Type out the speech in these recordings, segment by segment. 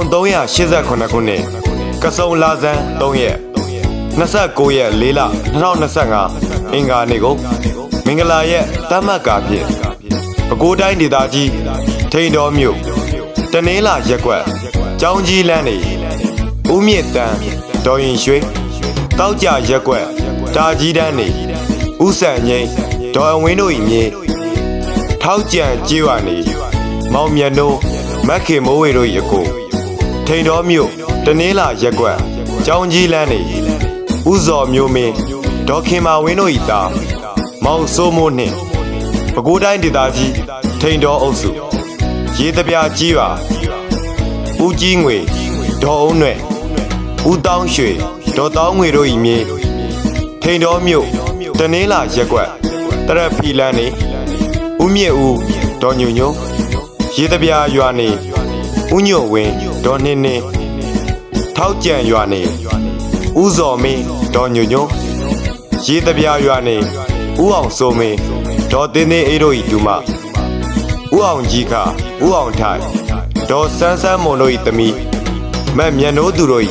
1388ခုနှစ်ကစုံလာဇန်3ရက်29ရက်4လ2025အင်္ဂါနေ့ကိုမင်္ဂလာရက်တတ်မှတ်ကာဖြင့်ပဲခူးတိုင်းဒေသကြီးထိန်တော်မြို့တနင်္လာရက်ကွက်ကျောင်းကြီးလမ်းနေဦးမြင့်တန်းဒေါ်ရင်ရွှေတောက်ကြရက်ကွက်တာကြီးတန်းနေဦးဆန်ငိမ့်ဒေါ်အဝင်းတို့၏မြေထောက်ကြံကြေးဝါနေမောင်မြတ်နိုးမက်ခေမိုးဝေတို့၏အကို ထိန်တော်မြို့တနင်္လာရက်ကွက်ကျောင်းကြီးလမ်းနေဦးစော်မျိုးမင်းဒေါ်ခင်မာဝင်းတို့၏သားမောင်စိုးမိုးနှင့်ပဲခူးတိုင်းဒေသကြီးထိန်တော်အုပ်စုရေတပြာကြီးပါဦးကြီးငွေဒေါ်အုံးနွဲ့ဦးတောင်းရွှေဒေါ်တောင်းငွေတို့၏မြေထိန်တော်မြို့တနင်္လာရက်ကွက်တရက်ဖီလန်းနေဦးမြင့်ဦးဒေါ်ညွညွရေတပြာရွာနေဦးညွန့်ဝင်း ဒေါ်နှင်းနှင်းထောက်ကြံရွာနေဦးစော်မင်းဒေါ်ညွညွရေတပြာရွာနေဦးအောင်စိုးမင်းဒေါ်တင်းတင်းအေးတို့၏ဒူမဦးအောင်ကြီးခဦးအောင်ထိုင်ဒေါ်ဆန်းဆန်းမွန်တို့၏သမီးမက်မြတ်နိုးသူတို့၏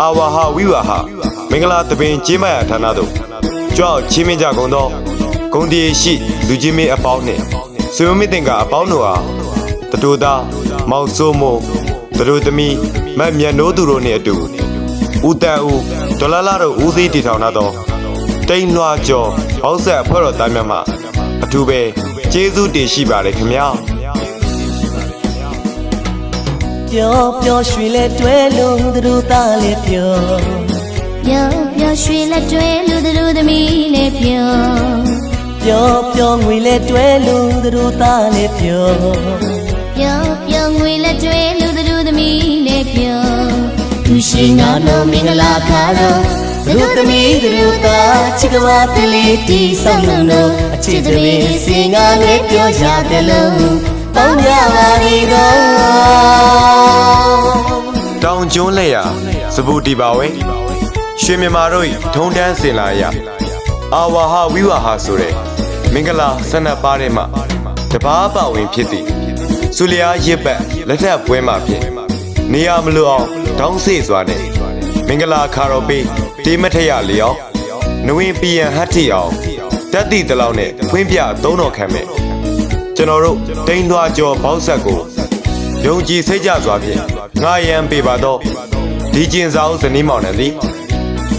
အာဝါဟဝိဝါဟမင်္ဂလာတပင်ကျေးမရဌာနသို့ကြောက်ချင်းမင်းကြကုန်သောဂုံတီရှိလူချင်းမင်းအပေါင်းနှင့်ဆွေမင်းတင်ကအပေါင်းတို့အားတတူသားမောင်စိုးမိုး တတူသမီးမက်မြတ်နိုးသူတို့နှင့်အတူဦးတန်ဦးဒေါ်လာလာတို့ဦးစီးတည်ထောင်လာသောတိန်လွှာကျော်ဘောက်ဆက်အဖွဲ့တော်သားများမှအထူးပဲကျေးဇူးတင်ရှိပါတယ်ခင်ဗျာပျော်ပျော်ရွှင်လဲတွဲလို့သူတို့သားလဲပျော်ပျော်ပျော်ရွှင်လက်တွဲလူသူတို့သမီးလေးပျော်ပျော်ပျော်ငွေလဲတွဲလို့သူတို့သားလဲပျော်ပျော်ပျော်ငွေလက်တွဲလူသူတို့သမီးလေးပျော်သူ ရှိငါနော်မင်္ဂလာခါတော့သူတို့သမီးသူတို့သားချစ်ကဝတလေးတီဆောင်လုံးတော့အချစ်သမီးစင်ငါလဲပျော်ရတယ်လို့ပေါင်းကြပါလေတော့တောင်ကျွန်းလက်ရစပူတီပါဝဲရွှေမြမာတို့၏ထုံတန်းစင်လာရအာဝါဟဝိဝါဟာဆိုတဲ့မင်္ဂလာဆန္ဒပါးထဲမှာတပားပါဝင်ဖြစ်သည့်ဆူလျာရစ်ပတ်လက်ထပ်ပွဲမှာဖြင့် နေရမလို့အောင်တောင်းစေစွာနဲ့မင်္ဂလာခါတော်ပေးတေးမထရလျောက်နဝင်းပီယံဟတ်တီအောင်တက်တီတလောက်နဲ့ဖွင့်ပြသုံးတော်ခံမဲ့ကျွန်တော်တို့တိန်သွားကျော်ဘောက်ဆက်ကိုယုံကြည်စိတ်ကြစွာဖြင့်ငါရန်ပေပါတော့ဒီကျင်စာအုပ်ဇနီးမောင်နှံသည်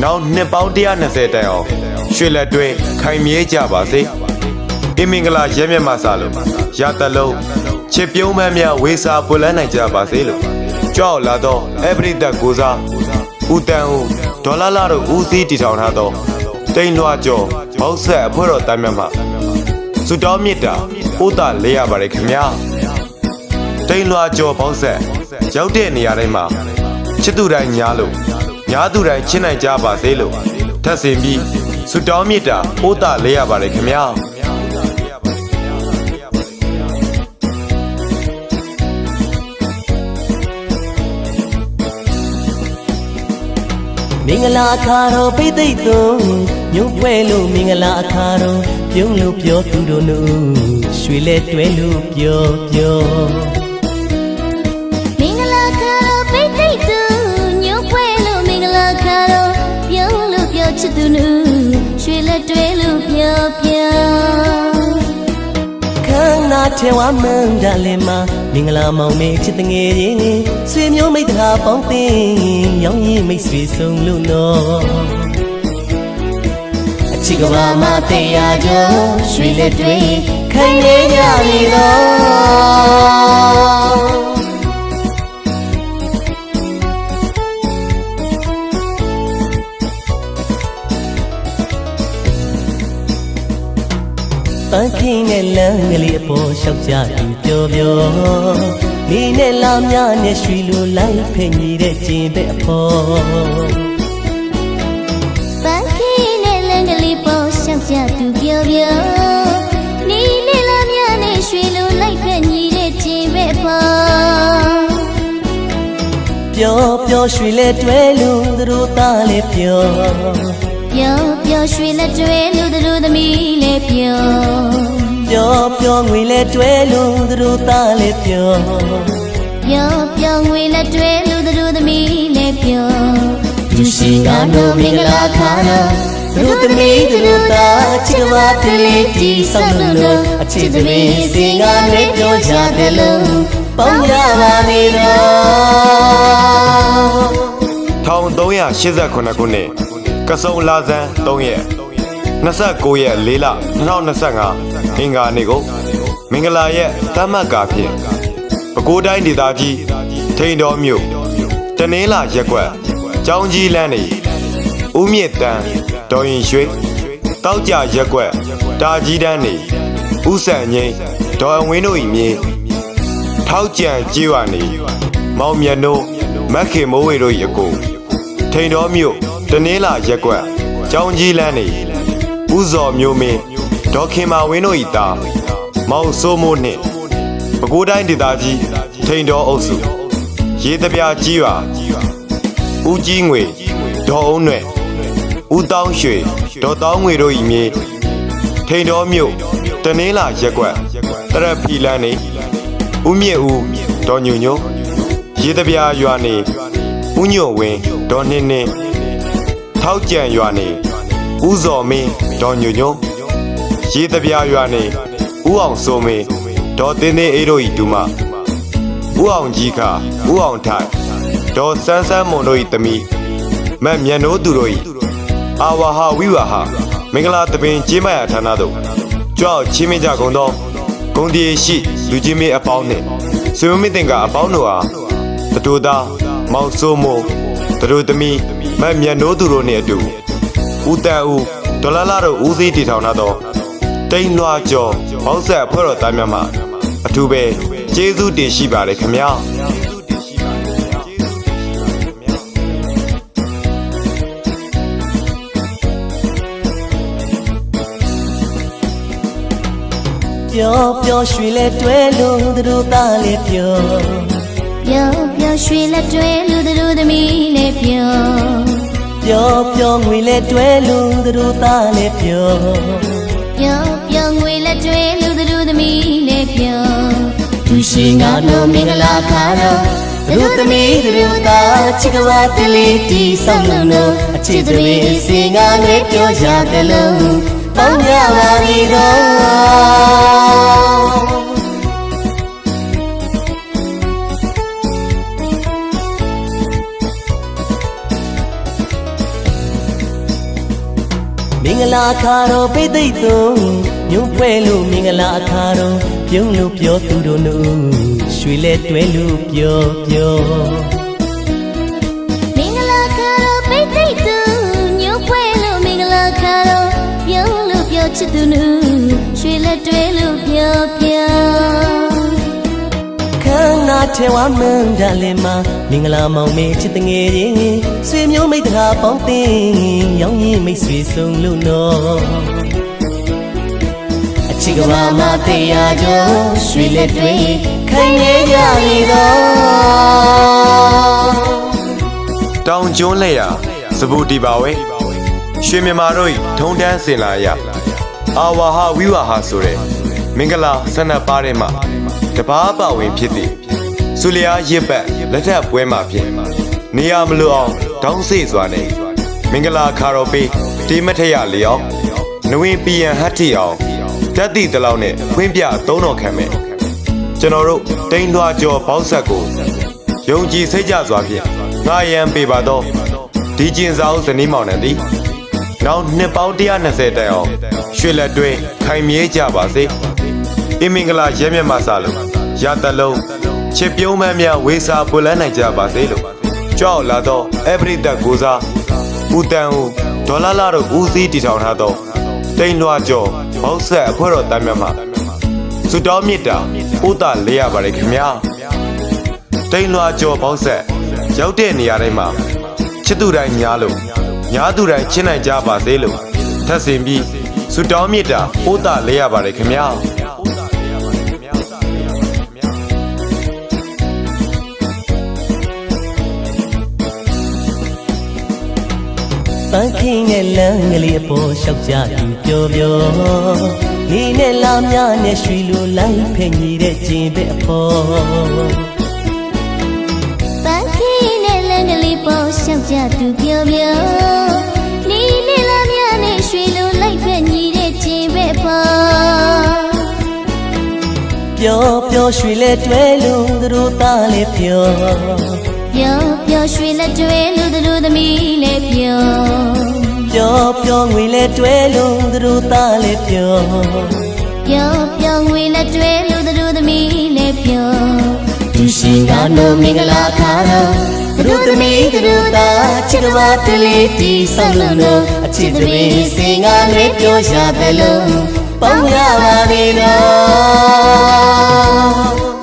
နောက်နှစ်ပေါင်း120တိုင်အောင်ရွှေလက်တွဲခိုင်မြဲကြပါစေအင်းမင်္ဂလာရဲမြတ်မဆာလို့ရတလုံးချစ်ပြုံးမန်းများဝေစာပွလန်းနိုင်ကြပါစေလို့ ကြောက်လာတော့အပရိသတ်ကိုစားဦးတန်ဦးဒေါ်လာလာတို့ဦးစီးတည်ထောင်ထားသောတိန်လွှာကျော်ဘောက်ဆက်အဖွဲ့တော်တမ်းမြတ်မှစွတောင်းမြစ်တာပို့တာလဲရပါတယ်ခင်ဗျာတိန်လွှာကျော်ပေါင်းဆက်ရောက်တဲ့နေရာတိုင်းမှာချစ်သူတိုင်းညားလို့ညားသူတိုင်းချစ်နိုင်ကြပါစေလို့ထပ်ဆင်ပြီးဆုတောင်းမြတ်တာပို့တာလဲရပါတယ်ခင်ဗျာ ဂလာအခါတော်ပိသိက်သွန်ညုံပွဲလို့မင်္ဂလာအခါတော်ပြုံးလို့ပြောသူတို့နုရွှေလဲတွဲလို့ပြောပြော ထဲဝမန်းကြလည်းမမင်္ဂလာမောင်မေချစ်တငယ်ရင်ဆွေမျိုးမိတ်တဟာပေါင်းတင်ရောင်းရင်မိတ်ဆွေဆုံးလို့နော်အချစ်ကဘာမတရားကြရွှေလက်တွေခိုင်နေကြလေတော့ ပန်းခင်းနဲ့လမ်းကလေးအပေါ်လျှောက်ကြသူပြောပြောမိနဲ့လာများနဲ့ရွှီလိုလိုက်ဖင်ကြီးတဲ့ကျင်ပဲအဖော်ပန်းခင်းနဲ့လမ်းကလေးပေါ်ရှောက်ကြသူပြောပြောနီနဲ့လာမြနဲ့ရွှေလိုလိုက်ဖက်ညီတဲ့ခြင်းပဲပေါ့ပျော်ပျော်ရွှီလဲတွဲလို့သူတို့သားလဲပျော်ပျော်ပျော် ရွှေလက်တွဲလူသူတို့သမီးလေးပျော်ပျော်ပျော်ငွေလဲတွဲလို့သူတို့သားလဲပျော်ပပြောပြောငွေလက်တွဲလူသူတို့သမီးလည်းပြောသူရှိငါတို့မင်္ဂလာခါတော့သူတို့သမီးသူတို့သားချစ်ကဘာတလေးတီဆောင်လို့အချစ်သမီးစင်ကားနဲ့ပြောကြတယ်လို့ပေါင်းရပါနေတော့1389ခုနှစ် ကစုံလာဇန်3ရက်29ရက်4လ2025အင်္ဂါနေ့ကိုမင်္ဂလာရဲ့တမတ်ကာဖြင့်ပဲခူးတိုင်းဒေသကြီးထိန်တော်မြို့တနင်္လာရက်ကွက်ကျောင်းကြီးလမ်းနေဦးမြင့်တန်းဒေါ်ရင်ရွှေတောက်ကြရက်ကွက်တာကြီးတန်းနေဦးဆန်ငိမ့်ဒေါ်အဝင်းတို့၏မြေထောက်ကြံကြေးဝနေမောင်မြတ်နိုးမက်ခင်မိုးဝေတို့၏အကိုထိန်တော်မြို့ တနင်္လာရက်ကွက်ကျောင်းကြီးလမ်းနေဥဇော်မျိုးမင်းဒေါခင်မာဝင်းတို့ဤသားမောင်စိုးမိုးနှင့်ပဲခူးတိုင်းဒေသကြီးထိန်တော်အုပ်စုရေတပြာကြီးရွာဦးကြီးငွေဒေါ်အုံးနွယ်ဦးတောင်းရွှေဒေါ်တောင်းငွေတို့ဤမြေထိန်တော်မြို့တနင်္လာရက်ကွက်တရက်ဖီလန်းနေဦးမြင့်ဦးဒေါ်ညွညိုရေတပြာရွာနေဦးညွန့်ဝင်းဒေါ်နှင်းနှင်း ထောက်ကြံရွာနေဦးဇော်မင်းဒေါ်ညွညွရေတပြားရွာနေဦးအောင်စိုးမင်းဒေါ်တင်းတင်းအေးတို့ဤဒူမဦးအောင်ကြီးခဦးအောင်ထိုင်ဒေါ်စန်းစန်းမွန်တို့ဤသမီးမတ်မြတ်နိုးသူတို့ဤအာဝါဟာဝိဝါဟာမင်္ဂလာတပင်ကျေးမရဌာနသို့ကြွအောင်ချင်းမကြကုန်သောဂုံတီရှိလူချင်းမေအပေါင်းနှင့်ဆွေမမတင်ကအပေါင်းတို့အားတတူသားမောင်စိုးမိုး တတူသမီးမတ်မြတ်နိုးသူတို့နှင့်အတူဦးတန်ဦးဒေါ်လာလာတို့ဦးစီးတည်ထောင်လာသောတိန်လွှာကျော်ဘောက်ဆက်အဖွဲ့တော်သားများမှအထူးပဲကျေးဇူးတင်ရှိပါတယ်ခင်ဗျာပြောပြောရွှေလဲတွဲလို့သူတို့သားလေးပြောပြောပြော ရွှေလက်တွဲလူသူတို့သမီးလည်းပြောပြောပြောငွေလဲတွဲလို့သူတို့သားလေးပြောပြောပြောငွေလက်တွဲလူသူတို့သမီးလည်းပြောသူရှိငါတို့မင်္ဂလာခါတော့သူတို့သမီးသူတို့သားချစ်ကဘာတလေးတီဆောင်လို့အချစ်သမီးစင်ကားနဲ့ပြောကြတယ်လို့ပေါင်းရပါနေတော့ င်္ဂလာခါတော့ပိတ်သိမ့်သုံးညွန့်ပွဲလို့မင်္ဂလာခါတော့ပြုံးလို့ပြောသူတို့နုရွှေလဲတွဲလို့ပြောပြောမင်္ဂလာခါတော့ပိတ်သိမ့်သူညို့ပွဲလို့မင်္ဂလာခါတော့ပြုံးလို့ပြောချစ်သူနူရွှေလက်တွဲလို့ပြောပြောခန်းနာ ထဲဝမန်းဒါလည်းမမင်္ဂလာမောင်မေချစ်တငယ်ချင်းဆွေမျိုးမိတ်တကာပေါင်းတင်ရောင်းရင်မိတ်ဆွေဆုံးလို့နော်အချစ်ကဘာမတရားကြောရွှေလက်တွေခိုင်နေကြရတော့တောင်ကျွန်းလက်ရစပူတီပါဝဲရွှေမြမာတို့၏ထုံတန်းစင်လာရအာဝါဟာဝိဝါဟာဆိုတဲ့မင်္ဂလာဆန္ဒပါတဲ့မှာတပားပါဝင်ဖြစ်သည် ဆုလျာရစ်ပတ်လက်ထပ်ပွဲမှာဖြစ်နေရမလို့အောင်တောင်းစေစွာနဲ့မင်္ဂလာခါတော်ပေးတေးမထရလျောက်နဝင်းပီယံဟတ်တီအောင်ဓာတ်တိတလောက်နဲ့ခွင်းပြသုံးတော်ခံမဲ့ကျွန်တော်တို့တိန်ထွားကျော်ဘောက်ဆက်ကိုယုံကြည်စိတ်ကြစွာဖြင့်ငါရန်ပေပါတော့ဒီကျင်စားဇနီးမောင်နှံသည်နောက်နှစ်ပေါင်း120တိုင်အောင်ရွှေလက်တွဲခိုင်မြဲကြပါစေအင်းမင်္ဂလာရဲမြတ်မဆလို့ရတလုံး ချစ်ပြုံးမှန်းများဝေစာပွလန်းနိုင်ကြပါစေလို့ကြောက်လာတော့အပရိသတ်ကိုစားဦးတန်ဦးဒေါ်လာလာတို့ဦးစီးတည်ထောင်ထားသောတိန်လွှာကျော်ဘောက်ဆက်အဖွဲ့တော်တမ်းမြတ်မှာစွတောင်းမြစ်တာဥဒလေးရပါတယ်ခင်ဗျာတိန်လွှာကျော်ပေါက်ဆက်ရောက်တဲ့နေရာတိုင်းမှာချစ်သူတိုင်းညားလို့ညားသူတိုင်းချစ်နိုင်ကြပါစေလို့ထပ်ဆင်ပြီးဆုတောင်းမြတ်တာပို့တာလဲရပါတယ်ခင်ဗျာ ပြင်းနဲ့လမ်းကလေးအပေါ်လျှောက်ကြပြီးပျော်ပျော်နေနဲ့လာများနဲ့ရွှေလိုလိုက်ဖဲ့ညီတဲ့ကျင်ပဲအဖို့ပန်းခင်းနဲ့လမ်းကလေးပေါ်လျှောက်ကြသူပျော်ပျော်နေနဲ့လာများနဲ့ရွှေလိုလိုက်ဖဲ့ညီတဲ့ကျင်ပဲအဖို့ပျော်ပျော်ရွှေလဲတွဲလို့သူတို့သားလဲပျော် ပျော်ပျော်ရွှေလက်တွဲလူတို့သမီးလည်းပျော်ပျော်ပျော်ငွေလဲတွဲလို့သူတို့သားလေးပျော်ပျော်ပျော်ငွေလက်တွဲလူတို့သမီးလည်းပျော်သူရှင်ကနိုမင်္ဂလာခါတော့သူတို့သမီးသူတို့သားချစ်တော်တလေးတီဆောက်လို့တော့အချစ်တပင်စင်ကလေးပြောရတယ်လို့ပေါင်းရပါလေတော့